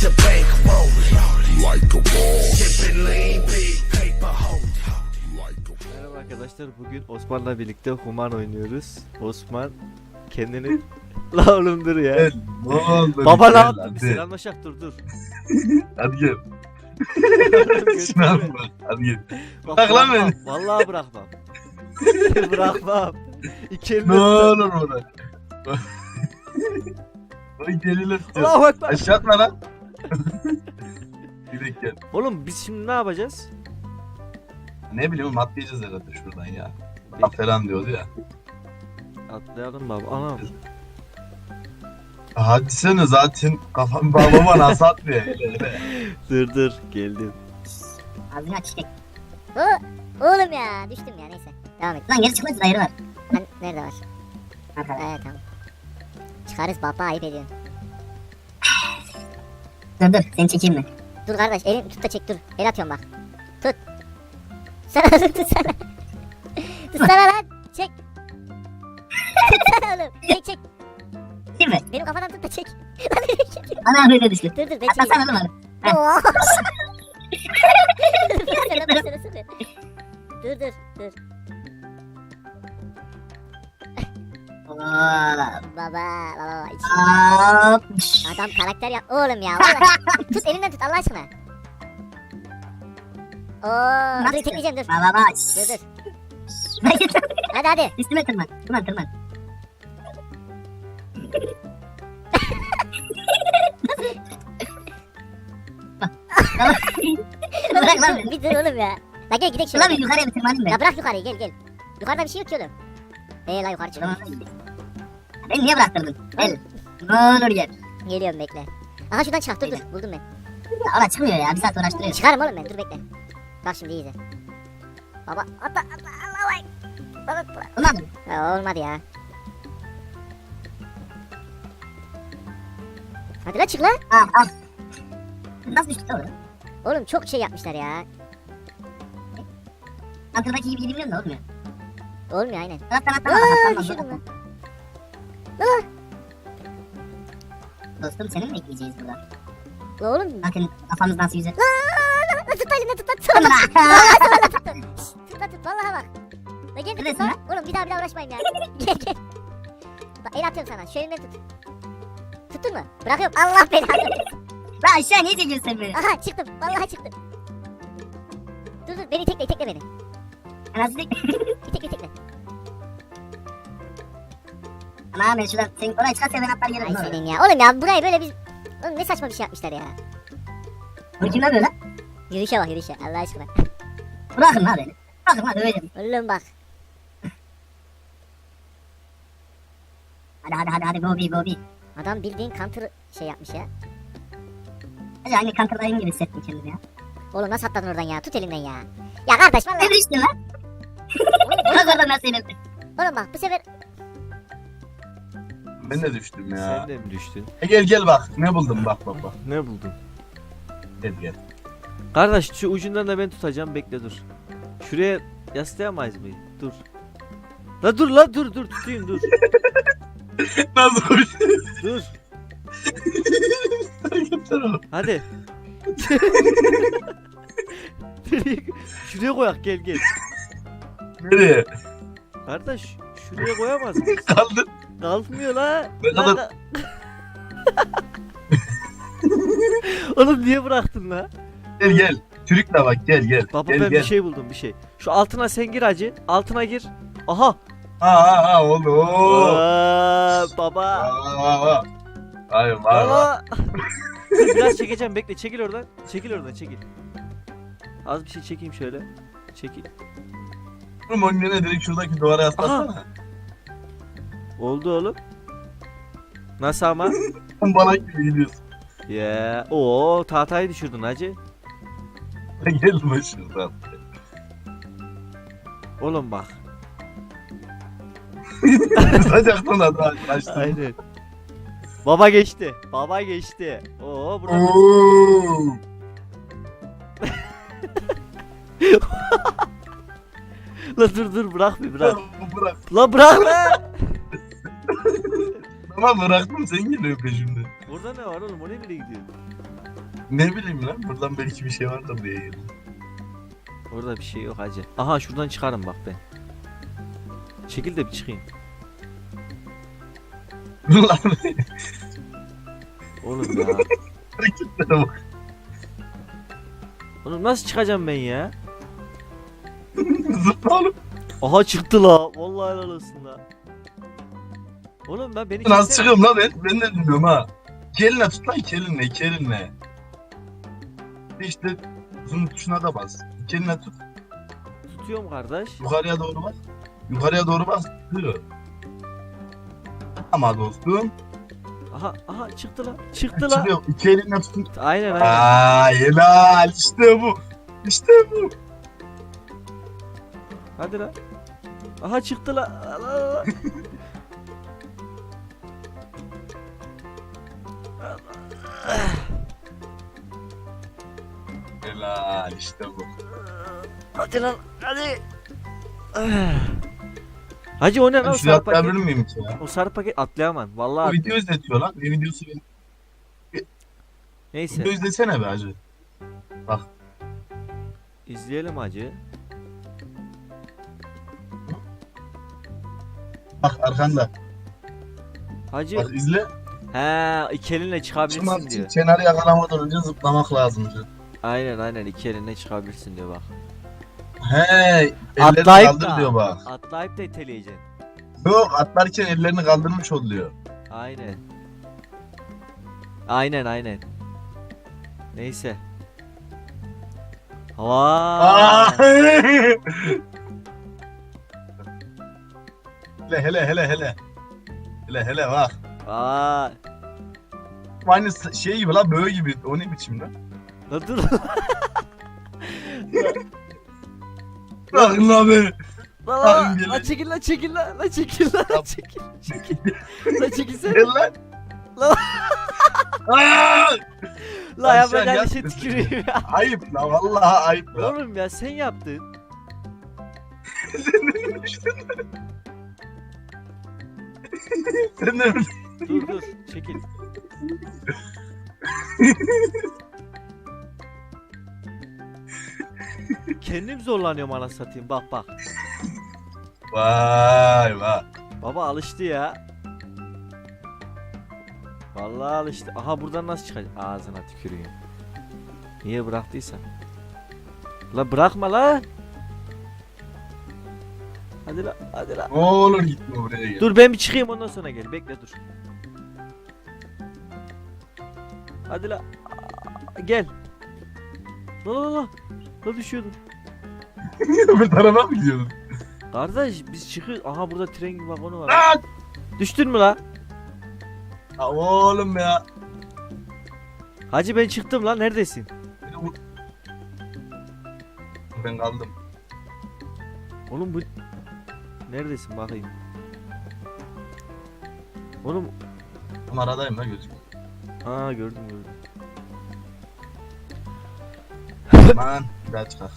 the bank rolling like a ball. Sipping lean, big paper hold. Like a Merhaba arkadaşlar bugün Osman'la birlikte Human oynuyoruz. Osman kendini... La oğlum dur ya. Gel, ne oldu? Baba ne yaptın? Bir hadi. selamlaşak dur dur. Hadi gel. Şunu yapma. Hadi gel. Bak, Bırak lan bırakmam. Vallahi bırakmam. bırakmam. İki elimle Ne olur ona. Oy deliler tutuyor. Aşağı atma lan. Direkt gel. Oğlum biz şimdi ne yapacağız? Ne bileyim atlayacağız herhalde şuradan ya. At falan diyordu ya. Atlayalım baba. Anam. Hadi sene zaten kafam babama nasıl atmıyor. Dur dur geldim. Ağzını aç çiçek. O, oğlum ya düştüm ya neyse. Devam et. Lan geri çıkmaz daire var. Lan nerede var? Arkada. Evet tamam. Çıkarız baba ayıp ediyorsun. Dur dur seni çekeyim mi? Dur kardeş elin tut da çek dur. El atıyorum bak. Tut. Sana dur tutsana. tutsana lan. Çek. tutsana oğlum. Çek çek. Değil mi? Benim kafadan tut da çek. Ana böyle düştü. dur dur ben Atlasana çekeyim. oğlum sıra sıra sıra. Dur dur dur. Baba baba iç. Hop. Adam karakter yap. Oğlum ya vallahi. tut elinden tut Allah aşkına. Oo, dur tekleyeceğim dur. Baba bak. Dur dur. Hadi hadi. Üstüme tırman. Tırman tırman. Bırak lan beni. bir dur oğlum ya. La gel gidelim şöyle. yukarıya bir tırmanayım ben. Ya bırak yukarıyı gel gel. Yukarıda bir şey yok ki oğlum. Ee la yukarı çık. Tamam. Beni niye bıraktırdın? Gel. Ne olur gel. Geliyorum bekle. Aha şuradan çık dur dur buldum ben. Ona çıkmıyor ya. Bir saat uğraştırıyor. Çıkarım oğlum ben dur bekle. Bak şimdi iyice. Baba atla atla Allah. Baba bırak. Ulan. Ya, olmadı ya. Hadi la çık la. Al al. Nasıl düştü oğlum? Oğlum çok şey yapmışlar ya. Ankara'daki gibi gidemiyorum da olmuyor. Olmuyor aynen. Taraftan atlama. Aa, Atlanmaz. Lan. Dostum seni mi bekleyeceğiz burada? La oğlum. Bakın kafamız nasıl yüzer. La tut lan tut lan tut. Tamam. Tut lan tut vallahi bak. La gel tut lan. Oğlum bir daha bir daha uğraşmayayım ya. gel gel. Bak el atıyorum sana. Elimden tut. Tuttun mu? Bırakıyorum. Allah belanı. Lan aşağı niye çekiyorsun sen beni? Aha çıktım. Vallahi çıktım. Dur dur beni tekle tekle beni. Anasını Bir tekle tekle. Ana ben şuradan sen oraya çıkarsa ben atlar Ay gelirim. senin ya. Oğlum ya burayı böyle biz... Oğlum ne saçma bir şey yapmışlar ya. Bu kim böyle lan? Yürüyüşe bak yürüyüşe. Allah aşkına. Bırakın lan beni. Bırakın lan döveceğim. Oğlum bak. Hadi hadi hadi hadi go be. Adam bildiğin counter şey yapmış ya. Hadi aynı kankırlayım gibi hissettim kendimi ya. Oğlum nasıl atladın oradan ya? Tut elimden ya. Ya kardeş Ne vallahi. düştün lan? Bak orada nasıl inildin? Oğlum bak bu sefer Ben de düştüm ya. Sen de mi düştün? E gel gel bak. Ne buldum bak bak bak. Ne buldun? Gel gel. Kardeş şu ucundan da ben tutacağım bekle dur. Şuraya yaslayamayız mı? Dur. La dur la dur dur tutayım dur. Nasıl koş? Dur. Hadi. Şuraya koyak gel gel. Nereye? Kardeş şuraya koyamaz mıyız? Kaldı. Kalkmıyor la. Ne La kadar- da- Oğlum niye bıraktın la? Gel gel. Türk de bak gel gel. Baba gel ben gel. bir şey buldum bir şey. Şu altına sen gir hacı. Altına gir. Aha. Ha ha ha oldu. Oo. Aa, baba. Aa. Hayır var Biraz çekeceğim bekle çekil oradan. Çekil oradan çekil. Az bir şey çekeyim şöyle. Çekil. Oğlum yerine direkt şuradaki duvara yaslasana. Oldu oğlum. Nasıl ama? Sen bana gibi gidiyorsun. Ya, o tahtayı düşürdün hacı. Gelme şuradan. Oğlum bak. Sıcaktan da daha kaçtın. Aynen. Baba geçti. Baba geçti. Oo burada. Oo. La dur dur bırak bir bırak. Bırak. La bırak la. Ama bıraktım sen geliyor peşimde. Burada ne var oğlum? Oraya nereye gidiyorsun? Ne bileyim lan buradan belki bir şey vardır diye geldim. Orada bir şey yok hacı. Aha şuradan çıkarım bak ben. Çekil de bir çıkayım. Lan Oğlum ya. hareketlere bak. Oğlum nasıl çıkacağım ben ya? Zıpla oğlum. Aha çıktı la. Vallahi helal olsun la. Oğlum ben beni Nasıl çeksene. çıkıyorum lan ben? Ben de bilmiyorum ha. İki elinle tut lan iki elinle iki elinle. İşte zoom tuşuna da bas. İki elinle tut. Tutuyorum kardeş. Yukarıya doğru bak. Yukarıya doğru bas. Tutuyor. Ama dostum. Aha aha çıktı la. Çıktı la. Çıkıyor. İki elinle tutun. Aynen aynen. Aa helal. İşte bu. İşte bu. Hadi la. Aha çıktı la. Helal işte bu. Hadi lan hadi. Hacı o ne lan Ben o sarı paket? atlayabilir miyim ki ya? O sarı paket atlayamam. Bu Vallahi video izletiyor lan. Ne videosu? Neyse Video izlesene be hacı. izleyelim hacı. Bak arkanda. Hacı Bak izle. he iki elinle çıkabilirsin Çıkmak için diyor. kenarı yakalamadan önce zıplamak lazım diyor. Aynen aynen iki elinle çıkabilirsin diyor bak. He, ellerini Atlayıp kaldır da. diyor bak. Atlayıp da iteleyeceksin. Yok atlarken ellerini kaldırmış oluyor. Aynen. Aynen aynen. Neyse. Aa! Vay. hele hele hele hele. Hele hele bak. Vay. Aynı s- şey gibi lan böyle gibi. O ne biçim lan? La dur. Bırakın lan beni. La la Lan la gele- çekil la çekil la la çekil la la çekil çekil la çekilsene Gel lan. Lan. Ya Lan sen ben her şey tükürüyorum ya. Ayıp la vallahi ayıp la. Oğlum ya sen yaptın. Sen de Dur dur çekil. Kendim zorlanıyorum ana satayım bak bak. Vay vay. Baba alıştı ya. Vallahi alıştı. Aha buradan nasıl çıkacak? Ağzına tükürüyor. Niye bıraktıysan? La bırakma la. Hadi la, hadi la. Ne olur gitme buraya gel. Dur ben bir çıkayım ondan sonra gel. Bekle dur. Hadi la. Gel. La la la. La düşüyordum. Öbür tarafa mı gidiyorsun? Kardeş biz çıkıyoruz. Aha burada tren gibi vagonu var. Lan! Düştün mü la? Ya oğlum ya. Hacı ben çıktım lan neredesin? Beni vur- Ben kaldım. Oğlum bu neredesin bakayım. Oğlum Tam aradayım la gözüm. aa gördüm gördüm. Aman daha çıkar.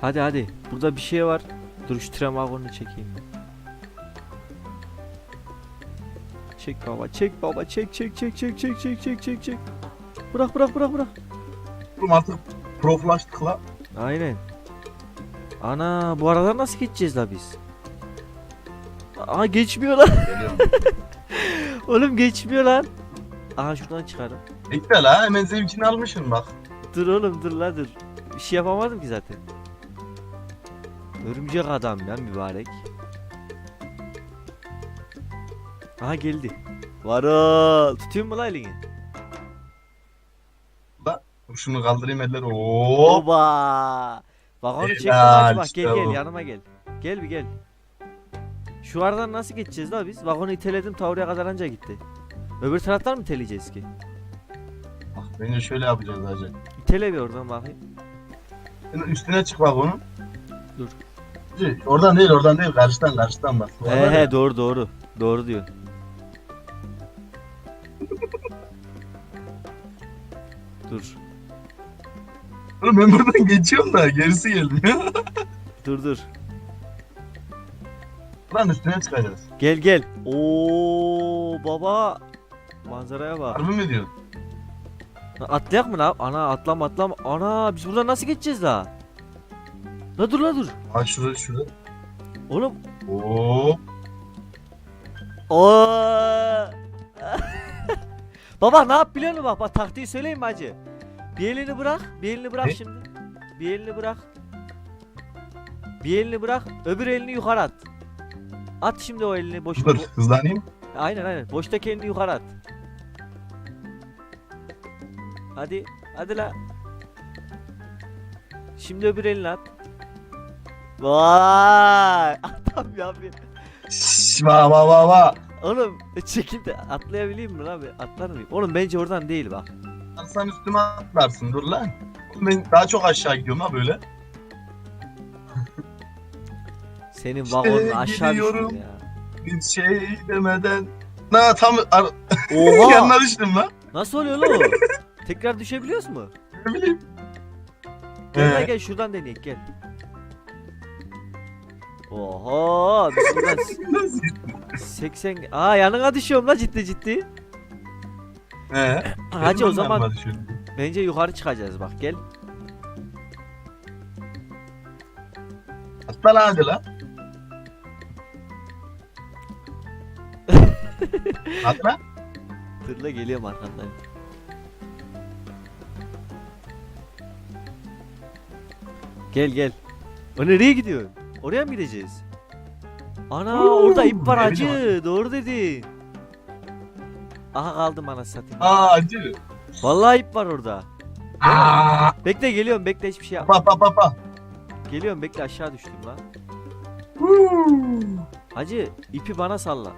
Hadi hadi. Burada bir şey var. Dur şu tren vagonunu çekeyim. Çek baba, çek baba, çek çek çek çek çek çek çek çek çek. Bırak bırak bırak bırak. Oğlum artık proflaştık la. Aynen. Ana bu arada nasıl geçeceğiz la biz? Aa geçmiyor lan. Oğlum geçmiyor lan. Aha şuradan çıkarım. Bekle la hemen zevkini almışsın bak. Dur oğlum dur la dur. Bir şey yapamadım ki zaten. Örümcek adam ya mübarek. Aha geldi. Varol. Tutayım mı la elini? Şunu kaldırayım eller. Oo. Oba. Bak onu çek bak, bak işte gel gel yanıma gel. Gel bir gel. Şu aradan nasıl geçeceğiz la biz? Vagonu iteledim ta oraya kadar anca gitti. Öbür taraftan mı iteleyeceğiz ki? Bak bence şöyle yapacağız hacı. İtele bir oradan bakayım. Üstüne çık bak onun. Dur. Oradan değil oradan değil karşıdan karşıdan bak. He Var ya. he doğru doğru. Doğru diyorsun. Dur. Oğlum ben buradan geçiyorum da gerisi gelmiyor. Dur dur. Lan üstüne çıkacağız. Gel gel. Oo baba. Manzaraya bak. Harbi mi diyorsun? Atlayak mı lan? Ana atlama atlama. Ana biz buradan nasıl geçeceğiz daha? La dur la dur. Ha şurada şurada. Oğlum. Oo. Oo. Baba ne yap biliyor musun bak, bak taktiği söyleyeyim mi hacı? Bir elini bırak, bir elini bırak Ne? şimdi. Bir elini bırak. Bir elini bırak, öbür elini yukarı at. At şimdi o elini boş. Dur hızlanayım. Aynen aynen. Boştaki elini yukarı at. Hadi. Hadi la. Şimdi öbür elini at. Vay! Adam ya bir. Şşş va va va va. Oğlum çekil de atlayabileyim mi lan? bir? Atlar mıyım? Oğlum bence oradan değil bak. Sen üstüme atlarsın dur lan. Oğlum Ben daha çok aşağı gidiyorum ha böyle. Senin İşte vagonun aşağı gidiyorum. düştüm ya. Bir şey demeden. Na tam ar- Oha! yanına düştüm lan. Nasıl oluyor lan o? Tekrar düşebiliyoruz mu? Ne bileyim. Gel lan Ee? gel şuradan deneyek gel. Buradan Nasıl? 80... Aa yanına düşüyorum la ciddi ciddi. He. Hacı o zaman bence yukarı çıkacağız bak gel. Atla lan hadi lan. Atla. Tırla geliyorum arkandan. Gel gel. O nereye gidiyor? Oraya mı gideceğiz? Ana Oo, orada ip var ne hacı. Doğru dedi. Aha kaldım ana satayım. Aa acı. Vallahi ip var orada. Aa. Bekle geliyorum bekle hiçbir şey yap. Pa pa pa pa. Geliyorum bekle aşağı düştüm lan. Hacı ipi bana salla.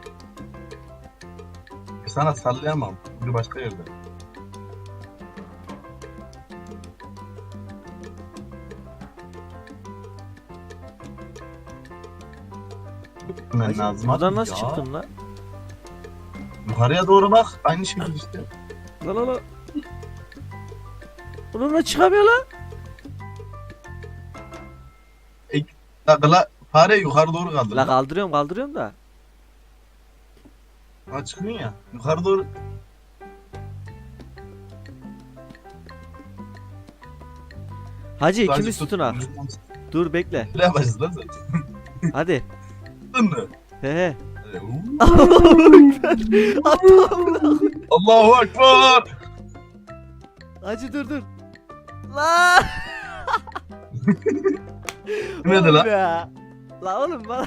Sana sallayamam. Bir başka yerde. Ben Hacı, lazım buradan nasıl ya. çıktın lan? Yukarıya doğru bak. Aynı şekilde işte. La la la. Onunla çıkamıyor lan. La, la, fare yukarı doğru kaldı. La kaldırıyorum kaldırıyorum da. Ha çıkmıyor ya. Yukarı doğru. Hacı ikimiz tut- tutun ha. Dur bekle. Ne yapacağız lan zaten? Hadi. Tuttun mu? He huu. Allahu Ekber. Hacı dur dur. La. Ne dedi Oğlum lan? ya. La oğlum bana.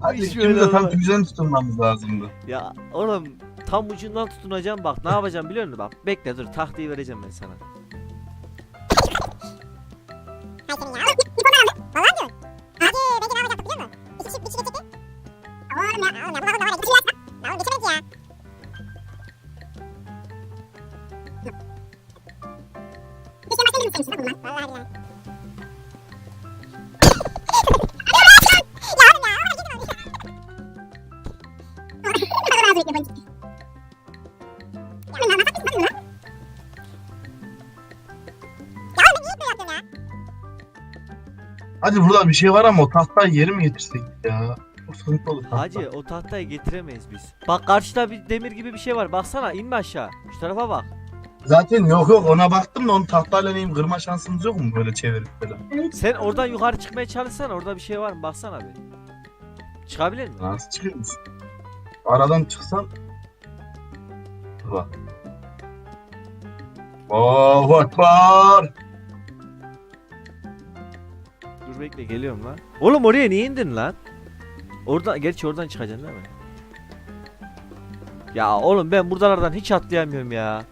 Hadi ikimiz böyle de tam olmaz. güzel tutunmamız lazımdı. Ya oğlum tam ucundan tutunacağım bak ne yapacağım biliyor musun bak bekle dur taktiği vereceğim ben sana. Hadi burada bir şey var ama o tahtayı yeri mi getirsek ya? O sıkıntı olur tahta. Hacı o tahtayı getiremeyiz biz. Bak karşıda bir demir gibi bir şey var baksana inme aşağı. Şu tarafa bak. Zaten yok yok ona baktım da onu tahtayla neyim kırma şansımız yok mu böyle çevirip falan? Sen oradan yukarı çıkmaya çalışsana orada bir şey var mı baksana bir. Çıkabilir mi? Nasıl çıkıyormuş? Aradan çıksam... Dur bak. Allahu Ekber. Dur bekle geliyorum lan. Oğlum oraya niye indin lan? Orada gerçi oradan çıkacaksın değil mi? Ya oğlum ben buralardan hiç atlayamıyorum ya.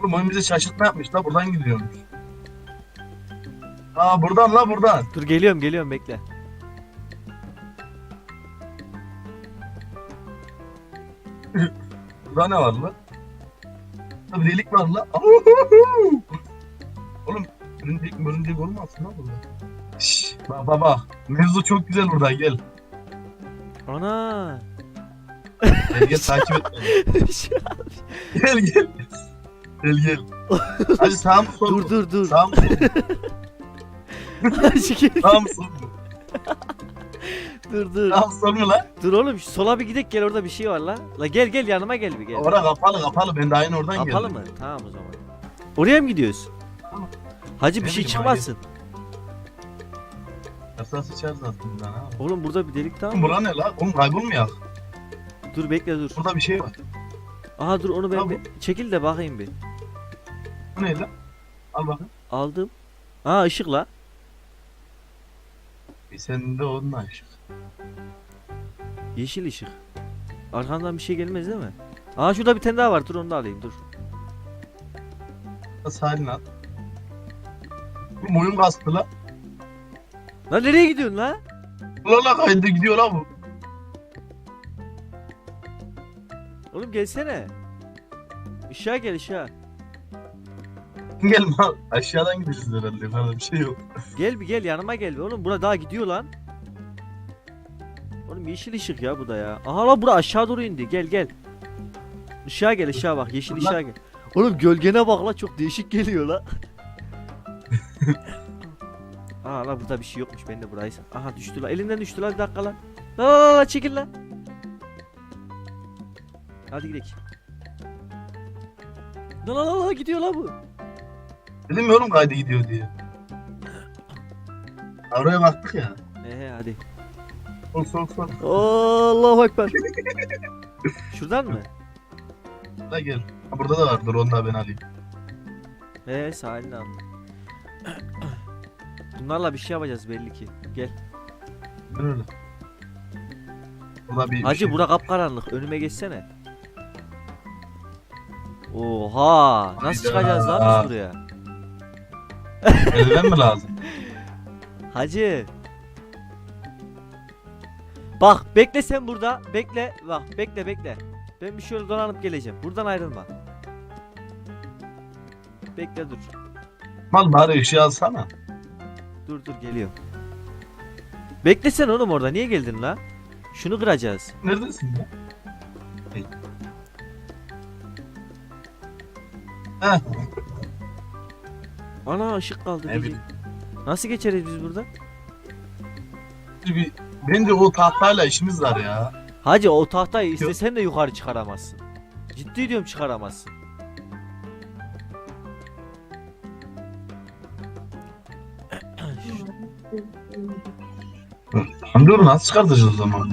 Oğlum oyun bize şaşırtma yapmış la buradan gidiyormuş. Aa buradan la buradan. Dur geliyorum geliyorum bekle. Burada ne var la? Burada bir delik var la. Oğlum örümcek örümcek olmasın la burada. Şşş bak bak bak. Mevzu çok güzel burada gel. Ana. Gel gel takip et. Gel gel. Gel gel. Hadi sağ mı sol mu? dur dur dur. Sağ mı sol mu? Hacı gel. Sağ mı sol mu? Dur dur. Tamam sorma lan. Dur oğlum şu sola bir gidek gel orada bir şey var la. La gel gel yanıma gel bir gel. Ora kapalı kapalı ben de aynı oradan geldim. Kapalı mı? Tamam o zaman. Oraya mı gidiyoruz? Tamam. Hacı bir Ne şey bileyim, çıkmasın. Yasa sıçarız aslında ha. Oğlum burada bir delik daha Oğlum var. bura ne la? Oğlum kaybolmayak. Dur bekle dur. Burada bir şey var. Aha dur onu ben Tamam. bir çekil de bakayım bir. Bu ne la? Al bakayım. Aldım. Aa ışık la. E sen de onunla ışık. Yeşil ışık. Arkandan bir şey gelmez değil mi? Aa şurada bir tane daha var. Dur onu da alayım dur. Nasıl halin al? Oğlum oyun kastı la. Lan nereye gidiyorsun la? Ulan la kaydı gidiyor la bu. Oğlum gelsene. Işığa gel ışığa. Gel mal. Aşağıdan gideceğiz herhalde. Yukarıda bir şey yok. Gel bir gel yanıma gel oğlum. Bura daha gidiyor lan. Oğlum yeşil ışık ya bu da ya. Aha la bura aşağı doğru indi. Gel gel. Işığa gel ışığa bak. Yeşil ışığa gel. Oğlum gölgene bak la çok değişik geliyor la. Aa la burada bir şey yokmuş. Ben de burayı. Aha düştü la. Elinden düştü la bir dakika la. La la la, la çekil la. Hadi gidelim. La la la la gidiyor la bu. Dedim ya oğlum kaydı gidiyor diye. Oraya baktık ya. Ehe hadi. Sol sol sol. Allahu ekber. Şuradan mı? Da gel. Ha, burada da vardır onu da ben alayım. He sahilde al. Bunlarla bir şey yapacağız belli ki. Gel. Ben öyle. Burada bir Hacı şey. bura kapkaranlık. Önüme geçsene. Oha! Nasıl Hayda. çıkacağız lan biz buraya? Eldiven mi lazım? Hacı. Bak bekle sen burada. Bekle. Bak bekle bekle. Ben bir şöyle dolanıp geleceğim. Buradan ayrılma. Bekle dur. Mal bari ışığı alsana. Dur dur geliyorum. Beklesen oğlum orada. Niye geldin la? Şunu kıracağız. Neredesin ya? Heh. Ana ışık kaldı. Ne Gece- bileyim. Nasıl geçeriz biz buradan? Bir, bence o tahtayla işimiz var ya. Hacı o tahtayı istesen de yukarı çıkaramazsın. Ciddi diyorum çıkaramazsın. Dur nasıl çıkartacağız o zaman?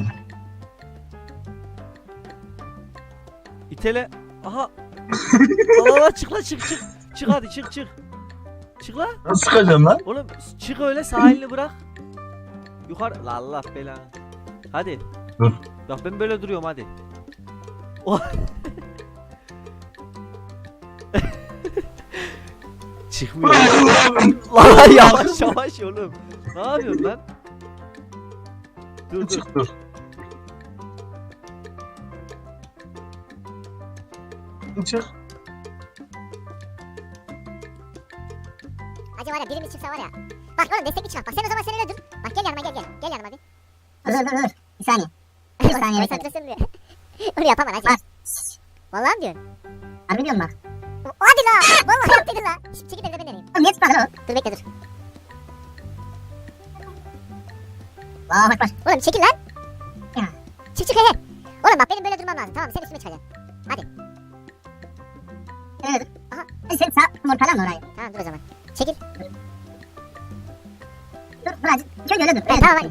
İtele. Aha. Allah çık la çık çık. Çık hadi çık çık. Çık la. Nasıl çıkacağım lan? Oğlum çık öyle sahilini bırak. Yukarı. La Allah belanı. Hadi. Dur. Bak ben böyle duruyorum hadi. Oh. Çıkmıyor. Lan yavaş yavaş oğlum. Ne yapıyorsun lan? Dur dur. Çık dur. Çık. Acaba var ya birimiz çıksa var ya. Bak oğlum destekli çıkar. Bak sen o zaman sen öyle dur. Bak gel yanıma gel gel. Gel yanıma bir. Dur dur dur. Bir saniye. Bir saniye bekle. Konsantrasyon diyor. Onu yapamam hacı. Bak. Vallahi mi diyorsun? Harbi diyorum bak. Hadi la. Vallahi yaptıydın la. Şimdi çekil de ben deneyeyim. Oğlum niye tutmadın oğlum? Dur bekle dur. Allahu ekber. Oğlum çekil lan. Ya. Çık çık he he. Oğlum bak benim böyle durmam lazım. Tamam sen üstüme çıkacaksın. Öyle dur. Aha. Hadi sen sağ ortadan orayı. Tamam dur o zaman. Çekil. Şöyle öyle dur. Evet, dur. hadi.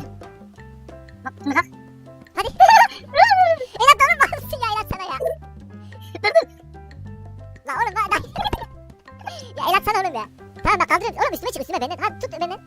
Bak şimdi kalk. Hadi. Elat oğlum bağlısın ya Elat sana ya. Dur dur. La oğlum la. ya Elat sana oğlum ya. Tamam bak kaldırıyorum. Oğlum üstüme çık üstüme benden. Hadi tut benden.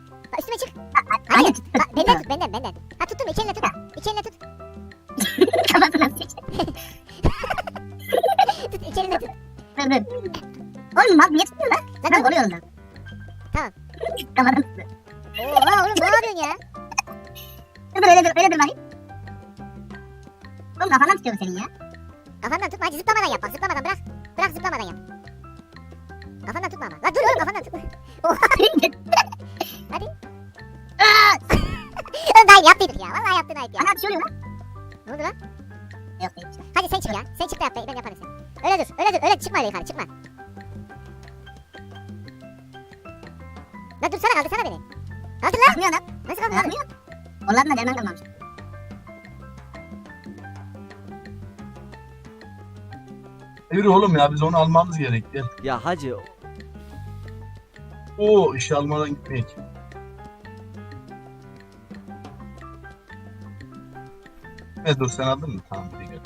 ayıp ya. Vallahi yaptığın ayıp ya. Ana bir şey oluyor lan. Ne oldu lan? Yok değilmiş. Hadi sen çık ya. Sen çık da yap. Ben yaparım seni. Öyle dur. Öyle dur. Öyle çıkma öyle yukarı. Çıkma. Lan dursana kaldırsana beni. Kaldır lan. Kalkmıyor lan. Nasıl kaldır? Kalkmıyor. Onların da derman kalmamış. Yürü oğlum ya biz onu almamız gerek. Ya hacı. Oo işe almadan gitmeyek. Evet dur sen aldın mı? Tamam gel.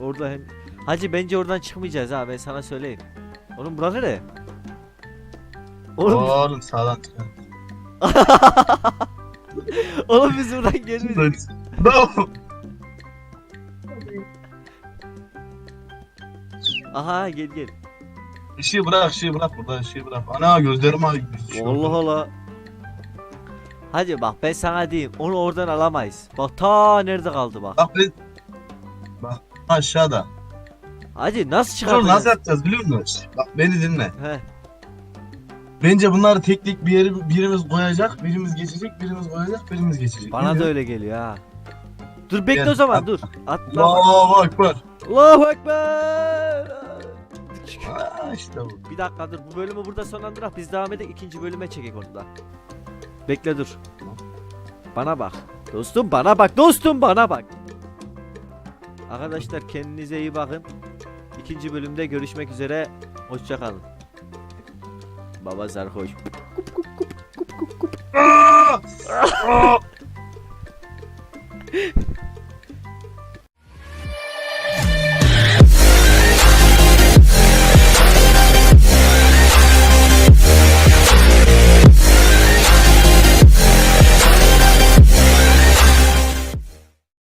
orada hem... Hacı bence oradan çıkmayacağız ha ben sana söyleyeyim. Oğlum bura nere? Oğlum, Oğlum sağdan çıkın. oğlum biz buradan gelmedik. No. Aha gel gel. Işığı bırak, ışığı bırak burada, ışığı bırak. Ana gözlerim ağrıyor. Allah Allah. Hacı bak ben sana diyeyim onu oradan alamayız. Bak ta nerede kaldı bak. Bak ben... Bak aşağıda. Hacı nasıl Oğlum çıkartacağız? nasıl yapacağız biliyor musun? Bak beni dinle. He. Bence bunları tek tek bir yere birimiz koyacak, birimiz geçecek, birimiz koyacak, birimiz geçecek. Bana da öyle geliyor ha. Dur bekle Gel, o zaman at. dur. Atla. Allahu Ekber. Allahu Ekber. İşte bu. Bir dakika dur bu bölümü burada sonlandırak biz devam edelim ikinci bölüme çekek orada. Bekle dur. Bana bak. Dostum bana bak dostum bana bak. Arkadaşlar kendinize iyi bakın. İkinci bölümde görüşmek üzere. Hoşçakalın. Baba sarhoş. Aa! Aa!